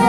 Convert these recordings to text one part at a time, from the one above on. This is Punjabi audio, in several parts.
ਕੀ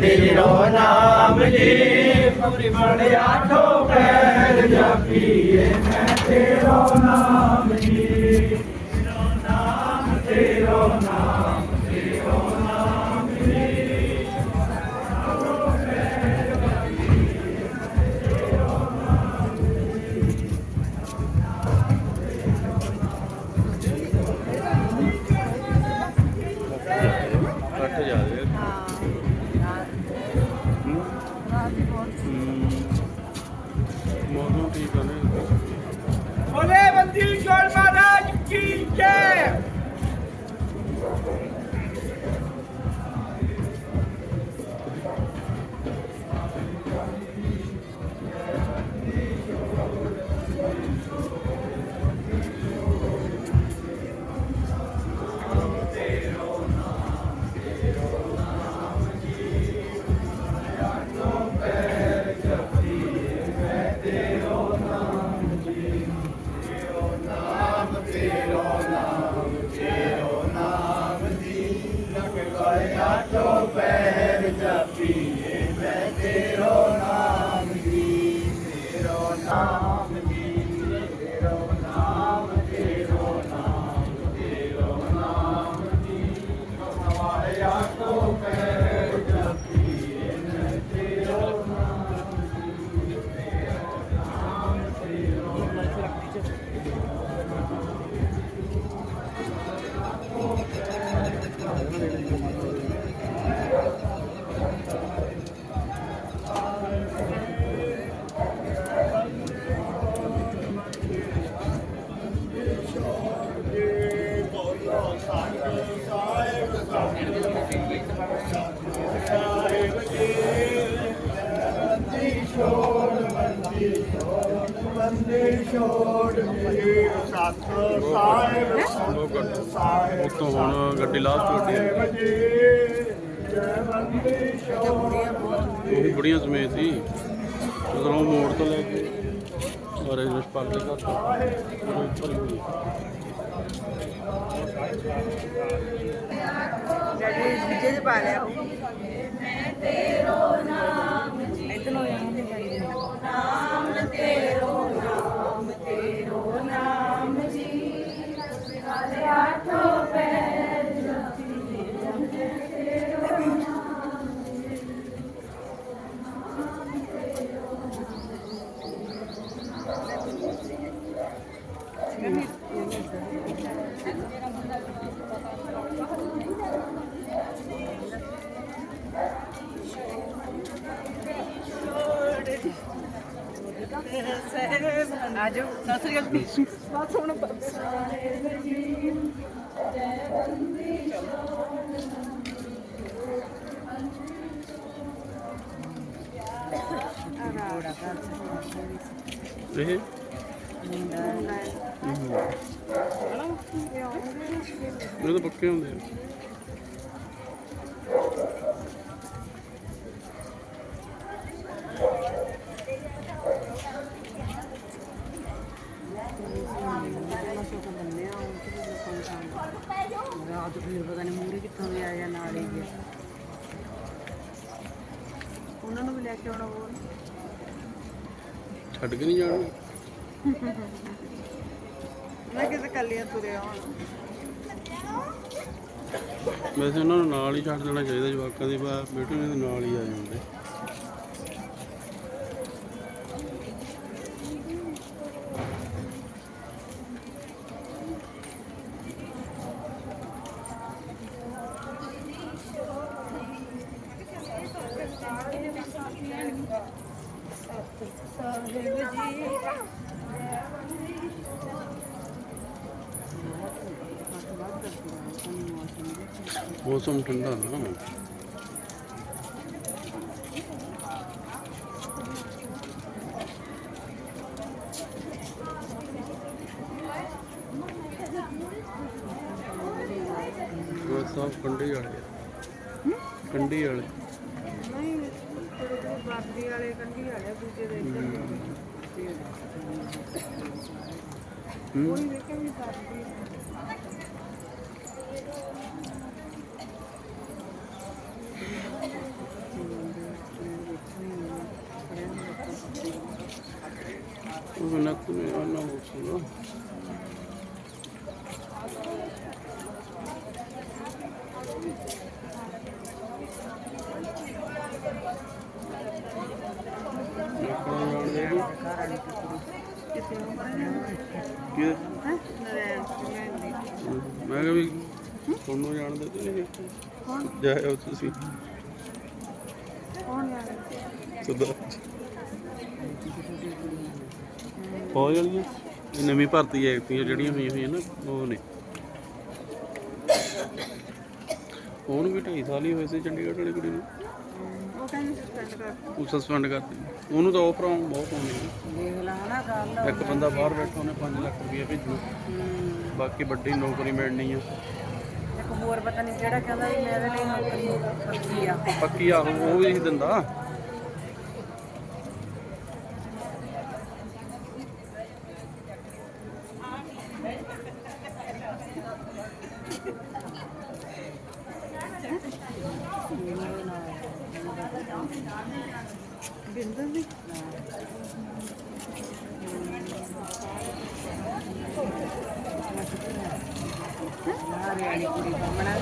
ਤੇਰੋ ਨਾਮ ਜੀ ਪੂਰੀ ਵਾਲੇ ਪੈਰ ਜਪੀਏ ਮੈਂ ਤੇਰੋ ਨਾਮ ਜੀ। ਉਤੋਂ ਹੁਣ ਗੱਡੀ ਲਾਸਟ ਛੋਟੀ ਉਹ ਬੜੀਆਂ ਸਮੇਤ ਸੀ। ਜਦੋਂ ਉਹ ਮੋੜ ਤੋਂ ਲੈ ਕੇ ਔਰ ਇਹ ਰਿਸ਼ਪਾਲ ਦੇ ਘਰ ਤੋਂ ਉਹ ਉੱਪਰ ਹੀ ਹੋਈ। ਵੀਡੀਓ ਚ ਪਾ ਲਿਆ? ਇਤਨੋ ਯਾਦ ਨਹੀਂ ਆਜੋ। ਸਤਿ ਸ੍ਰੀ ਅਕਾਲ। ਬਹੁਤ ਸੋਹਣਾ ਇਹ? ਇਹ ਤਾਂ ਪੱਕੇ ਹੁੰਦੇ ਆ। ਰਾਤ ਫਿਰ ਪਤਾ ਨਹੀਂ ਮੂਰੇ ਕਿੱਥੋਂ ਦੇ ਆ ਗਿਆ ਨਾਲ ਹੀ ਗਿਆ। ਉਹਨਾਂ ਨੂੰ ਵੀ ਲੈ ਕੇ ਆਉਣਾ ਹੋਰ ਛੱਡ ਕੇ ਨਹੀਂ ਜਾਣਗੇ ਮੈਂ ਕਿਤੇ ਕੱਲੀਆਂ ਤੁਰੇ ਆਉਣ ਵੈਸੇ ਉਹਨਾਂ ਨੂੰ ਨਾਲ ਹੀ ਛੱਡ ਦੇਣਾ ਚਾਹੀਦਾ ਜਵਾਕਾਂ ਦੇ ਬਾ ਬੇਟੇ ਦੇ ਨਾਲ ਹੀ ਆ ਜਾਂਦੇ। ਮੌਸਮ ਠੰਡਾ ਨਾ ਉਹ ਸਭ ਕੰਢੀ ਵਾਲੇ। ਆ ਕੰਢੀ ਵਾਲੇ। ਨਹੀਂ ਬਾਦੀ ਵਾਲੇ ਕੰਢੀ ਵਾਲੇ ਦੂਜੇ ਦੇ ਕੋਈ ਵੇਖੇ ਵੀ ਬਾਦੀ ਉਹ ਨੱਕ ਨੂੰ ਆਨਾ ਹੋ ਸੁਣਾ ਨੱਕ ਨੂੰ ਜਾਣਦੇ ਜੀ ਕਿਤੇ ਉਹ ਕਰਾਂਗੇ ਕੀ ਮੈਂ ਕਿਹਾ ਵੀ ਤੁਹਾਨੂੰ ਜਾਣਦੇ ਤੇ ਨਹੀਂ ਕੌਣ? ਜਾਇਓ ਤੁਸੀਂ। ਕੌਣ ਯਾਰ ਸਦਾ ਹੋ? ਜਾਣਗੀਆਂ ਇਹ ਨਵੀਂ ਭਰਤੀ ਹੈ ਤੀਆਂ ਜਿਹੜੀਆਂ ਹੋਈਆਂ ਹੋਈਆਂ ਨਾ ਉਹ ਨੇ। ਉਹਨੂੰ ਵੀ ਢਾਈ ਸਾਲ ਹੀ ਹੋਏ ਸੀ ਚੰਡੀਗੜ੍ਹ ਵਾਲੀ ਕੁੜੀ ਨੂੰ? ਸਸਪੈਂਡ ਕਰ ਉਹ ਸਸਪੈਂਡ ਕਰਤੀ। ਉਹਨੂੰ ਤਾਂ ਆਫਰ ਬਹੁਤ ਆਉਂਦੀ ਦੇਖ ਲਾ ਨਾ ਗੱਲ। ਹੈ ਇੱਕ ਬੰਦਾ ਬਾਹਰ ਬੈਠਾ ਉਹਨੇ 5 ਲੱਖ ਰੁਪਏ ਭੇਜਣਾ। ਬਾਕੀ ਵੱਡੀ ਨੌਕਰੀ ਮਿਲਣੀ ਆ। ਇੱਕ ਹੋਰ ਪਤਾ ਨਹੀਂ ਕਿਹੜਾ ਕਹਿੰਦਾ ਵੀ ਮੇਰੇ ਲਈ ਨੌਕਰੀ ਪੱਕੀ ਆ। ਪੱਕੀ ਆ ਉਹ ਉਹ ਵੀ ਨਹੀਂ ਦਿੰਦਾ ਬਿੰਦਰ ਦੀ ਯਾਰ ਇਹ ਕੁੜੀ ਸਾਹਮਣਾ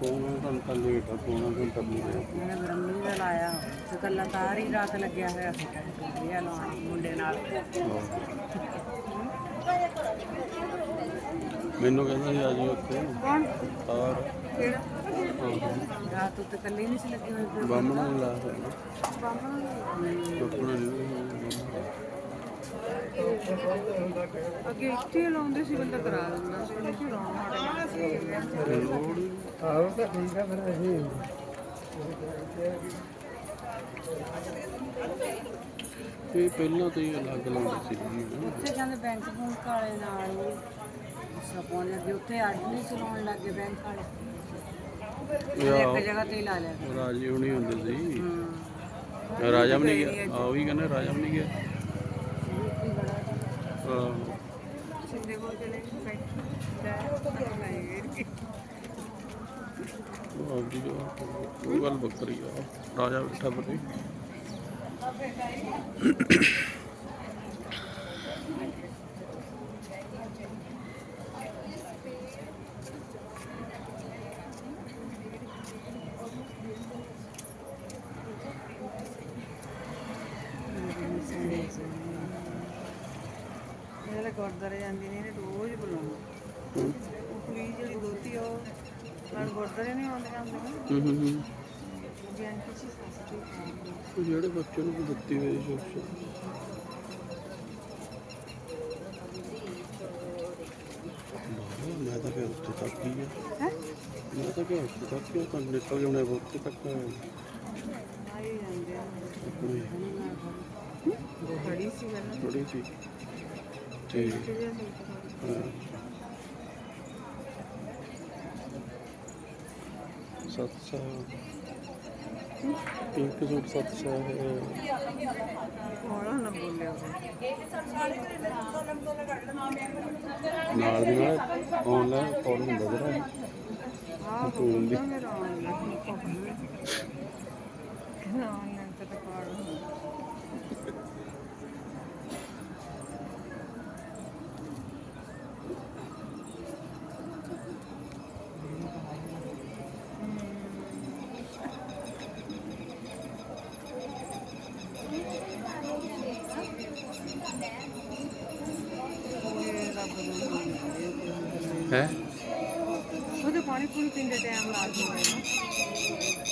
ਪੌਣਾ ਘੰਟਾ ਲੇਟ ਆ ਪੌਣਾ ਘੰਟਾ ਲੇਟ ਮੈंने ਬ੍ਰਹਮਣੀ ਦਾ ਲਾਇਆ। ਤੇ ਕੱਲਾ ਸਾਰੀ ਰਾਤ ਲੱਗਿਆ ਹੋਇਆ ਸੀ ਇਹ ਲਾਉਣ ਮੁੰਡੇ ਨਾਲ। ਮੈਨੂੰ ਕਹਿੰਦਾ ਸੀ ਆ ਜੀ ਉੱਥੇ। ਕੌਣ? ਤਾਰ। ਕਿਹੜਾ? ਆਹੋ। ਰਾਤ ਉੱਤੇ ਕੱਲੀ ਨਹੀਂ ਸੀ ਲੱਗੀ ਫਿਰ ਬਾਹਮਣ ਲਾ ਬਾਹਮਣ ਟੁੱਟਣਾ ਨਹੀਂ ਅੱਗੇ ਇੱਥੇ ਲਾਉਂਦੇ ਸੀ ਬੰਦਾ ਕਰਾ ਦਿੰਦਾ ਸੀ ਇੱਥੇ ਲਾਉਣ? ਵਾਲਾ ਸੀ ਲੋੜ ਹੀ ਆਹੋ ਤਾਂ ਠੀਕ ਆ ਫਿਰ ਅਸੀਂ ਇਹ ਪਹਿਲਾਂ ਤੋਂ ਹੀ ਅਲੱਗ ਲਾਉਂਦੇ ਸੀ ਜੀ। ਉੱਥੇ ਕਹਿੰਦੇ ਬੈਂਕ ਬੁੰਕ ਵਾਲੇ ਨਾਲ ਹੀ। ਸਪੋਨ ਲੱਗੇ ਉੱਥੇ ਅੱਜ ਨਹੀਂ ਚਲਾਉਣ ਲੱਗੇ ਬੈਂਕ ਵਾਲੇ। ਇਹ ਇੱਕ ਜਗ੍ਹਾ ਤੇ ਹੀ ਲਾ ਲਿਆ। ਰਾਜੀ ਹੁਣੀ ਹੁੰਦੇ ਸੀ। ਹੂੰ। ਰਾਜਾ ਵੀ ਨਹੀਂ ਗਿਆ। ਆ ਉਹ ਵੀ ਕਹਿੰਦੇ ਰਾਜਾ ਵੀ ਨਹੀਂ ਗਿਆ। ਉਹ ਗੱਲ ਬੱਕਰੀ ਆ। ਰਾਜਾ ਬੈਠਾ ਬੜੀ ਮੇਰੇ ਤਾਂ ਗੁਰਦੁਆਰੇ ਜਾਂਦੀ ਨਹੀਂ ਇਹਨੇ ਰੋਜ਼ ਬੁਲਾਉਣਾ ਹੂੰ ਉਹ ਕੁੜੀ ਜਿਹੜੀ ਦੋਤੀ ਆ, ਉਹ ਨਾਲ ਗੁਰਦੁਆਰੇ ਨਹੀਂ ਆਉਂਦੇ ਆਉਂਦੇ ਹੂੰ ਹੂੰ ਹੂੰ। ਉਹ ਜਿਹੜੇ ਬੱਚੇ ਨੂੰ ਦਿੱਤੀ ਹੋਈ ਸ਼ਿਕਸ਼ਾ ਮੈਂ ਤਾਂ ਫਿਰ ਉੱਥੇ ਤੱਕ ਹੀ ਆ। ਹੈ? ਮੈਂ ਤਾਂ ਕਿ ਉੱਥੇ ਤੱਕ ਹੀ ਆ, ਤਾਂ ਨਿਕਲ ਜਾਣੇ ਉੱਥੇ ਤੱਕ ਆ ਆਈ ਜਾਂਦੇ ਆ ਆਪਣੀ ਖੜੀ ਸੀ। ਪਹਿਲਾਂ ਥੋੜੀ ਸੀ ਤੇ ਹਾਂ। ਸੱਤ ਸੌ ਪਿੰਕ ਸੂਟ ਸੱਤ ਸੌ ਹੈ ਕੋਲੋਂ ਨਾ ਬੋਲਿਆ ਕੋਈ ਨਾਲ ਦੀ ਨਾਲ ਆਨਲਾਈਨ ਕਾਲ ਹੁੰਦਾ ਜਿਹੜਾ। ਆਹ ਫੋਨ ਦੀ। ਆਨਲਾਈਨ ਤੇ ਤਾਂ ਕਾਰਡ ਹੁੰਦਾ। ਹੈ। ਉਹਦੇ ਪਾਣੀ ਪੂਰੀ ਪੀਂਦੇ ਟਾਈਮ ਲਾ ਦੂੰਗਾ ਨਾ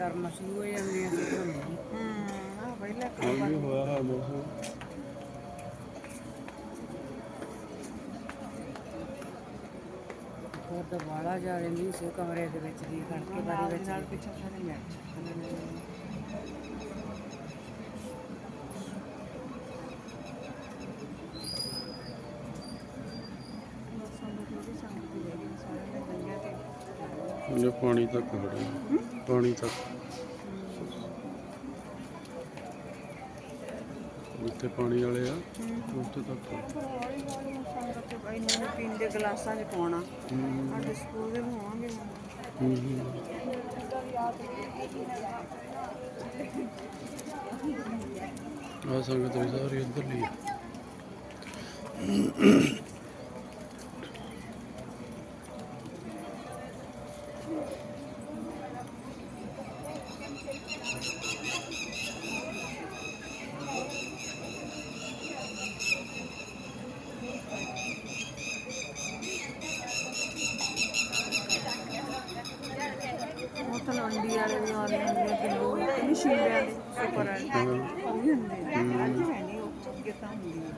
ਕਰਨਾ ਸ਼ੁਰੂ ਹੋ ਹੂੰ ਆ ਪਹਿਲਾਂ ਹਾਂ ਵੀ ਹੋਇਆ ਹੈ ਮੌਸਮ। ਫਿਰ ਤਾਂ ਬਾਲਾ ਜਾ ਨਹੀਂ ਸੀ ਕਮਰੇ ਦੇ ਵਿੱਚ ਦੀ ਖੜ ਕੇ ਬਾਰੀ ਵਿੱਚ ਨਾਲ ਪਿੱਛੇ ਸਾਰੇ ਮੈਚ ਉਹਨੇ ਪਾਣੀ ਤੱਕ ਖੜੇ ਪਾਣੀ ਤੱਕ। ਜਿੱਥੇ ਪਾਣੀ ਵਾਲੇ ਆ, ਉੱਥੇ ਤੱਕ। ਹੌਲੀ ਹੌਲੀ ਸੰਗਤ ਤੇ ਗਲਾਸਾਂ 'ਚ ਪਾਉਣਾ ਸਾਡੇ ਸਕੂਲ ਦੇ ਹੋਵਾਂਗੇ ਹੂੰ। ਹੂੰ ਆ ਸੰਗਤ ਸਾਰੀ ਇੱਧਰ ਲਈ ਆ। ਉਹ ਤਲਵੰਡੀ ਵਾਲੇ ਵੀ ਆਉਂਦੇ ਹੁੰਦੇ ਆ ਕਿਲੋ ਨਹੀਂ ਸ਼ਿੰਦਿਆਂ ਦੇ ਸੁਪਰ ਵਾਲੇ ਹਾਂ। ਉਹ ਵੀ ਹੁੰਦੇ ਆ ਅੱਜ ਹੈ ਨਹੀਂ ਉਹ ਅੱਗੇ ਤਾਂ ਹੁੰਦੀ ਹੈ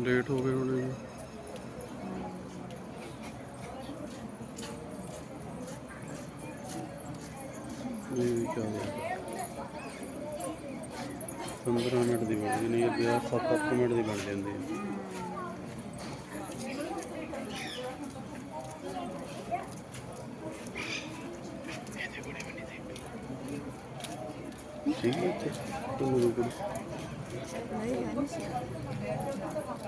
ਲੇਟ ਹੋ ਗਏ ਹੁਣ ਇਹ ਕਿਆ ਹੈ। 15 ਮਿੰਟ ਦੀ ਬਣਦੀ ਨਹੀਂ ਅੱਗੇ 7-8 ਮਿੰਟ ਦੀ ਬਣ ਜਾਂਦੀ ਹੈ। ਠੀਕ ਹੈ ਇੱਥੇ ਤੁਹਾਨੂੰ ਨਹੀਂ ਨਹੀਂ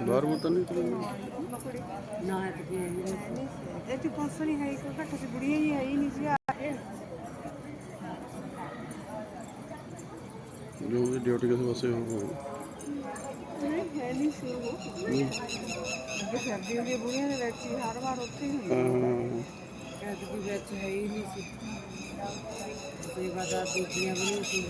ਬਾਹਰ ਬੁੱਤ ਨਹੀਂ ਚਲੇ ਨਾ ਤੇ ਕੀ ਹੈ ਜੀ, ਹੈ। ਨਹੀਂ ਸੀ ਇੱਥੇ ਪਾਸੋਂ ਨਹੀਂ ਹੈ ਇੱਕ ਘੱਟ ਸੀ ਬੁੜੀਆਂ ਜੀ ਹੈ ਹੀ ਨਹੀਂ ਸੀ ਆ ਕੇ। ਜੋ ਵੀ ਡਿਊਟੀ ਕਿਸੇ ਪਾਸੇ ਹੋ ਹੋ ਨਹੀਂ। ਹੈ ਨਹੀਂ ਸੀ ਉਹ। ਹੂੰ। ਸਰਦੀ ਹੁੰਦੀ ਹੈ, ਬੁੜੀਆਂ ਦੇ ਵਿੱਚ ਹੀ ਹਰ ਵਾਰ ਉੱਥੇ ਹੀ ਹੁੰਦੀ ਹਾਂ। ਐਤਕੀ ਵਿੱਚ ਹੈ ਹੀ ਨਹੀਂ ਸੀ। ਸੇਵਾਦਾਰ ਬੀਬੀਆਂ ਵੀ ਨਹੀਂ ਸੀ।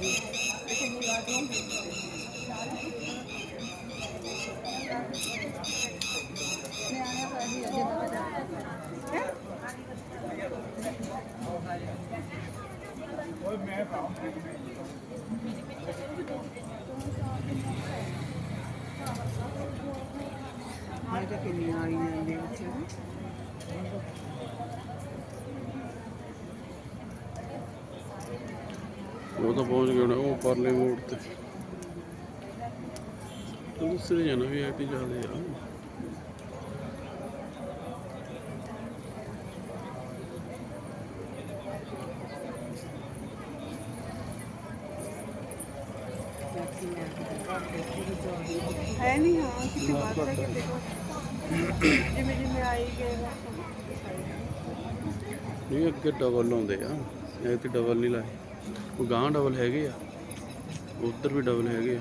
ਮੈਂ ਤਾਂ ਕਿੰਨੀਆਂ ਆਈ ਜਾਂਦੇ ਵਿੱਚ ਉਹ ਤਾਂ ਪਹੁੰਚ ਗਏ ਹੋਣੇ ਉਹ ਪਰਲੇ ਮੋੜ ਤੇ। ਦੂਸਰੇ ਜਨ ਵੀ ਐਟੀ ਜਾਂਦੇ ਆ ਟੈਕਸੀ ਲੈ ਕੇ ਤੇ ਘਰ ਦੇ ਪੂਰੀ ਚੌੜੀ ਹੈ ਨਹੀਂ ਹਾਂ ਕਿਤੇ ਬਾਤ ਹੈ ਕਿਤੇ ਕੋਈ ਜਿਵੇਂ ਜਿਵੇਂ ਆਈ ਗਏ ਨਹੀਂ ਅੱਗੇ ਡਬਲ ਲਾਉਂਦੇ ਆ। ਇਹ ਤੇ ਡਬਲ ਨਹੀਂ ਲਾਏ। ਉਹ ਗਾਂ ਡਬਲ ਹੈਗੇ ਆ। ਉਧਰ ਵੀ ਡਬਲ ਹੈਗੇ ਆ।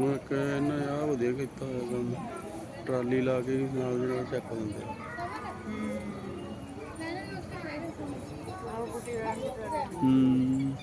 ਮੈਂ ਕਹਿੰਦਾ ਆ ਵਧੀਆ ਕੀਤਾ ਹੋਇਆ ਕੰਮ। ਟਰਾਲੀ ਲਾ ਕੇ ਵੀ ਨਾਲ ਜਿਹੜਾ ਚੱਕ ਦਿੰਦੇ ਹੂੰ।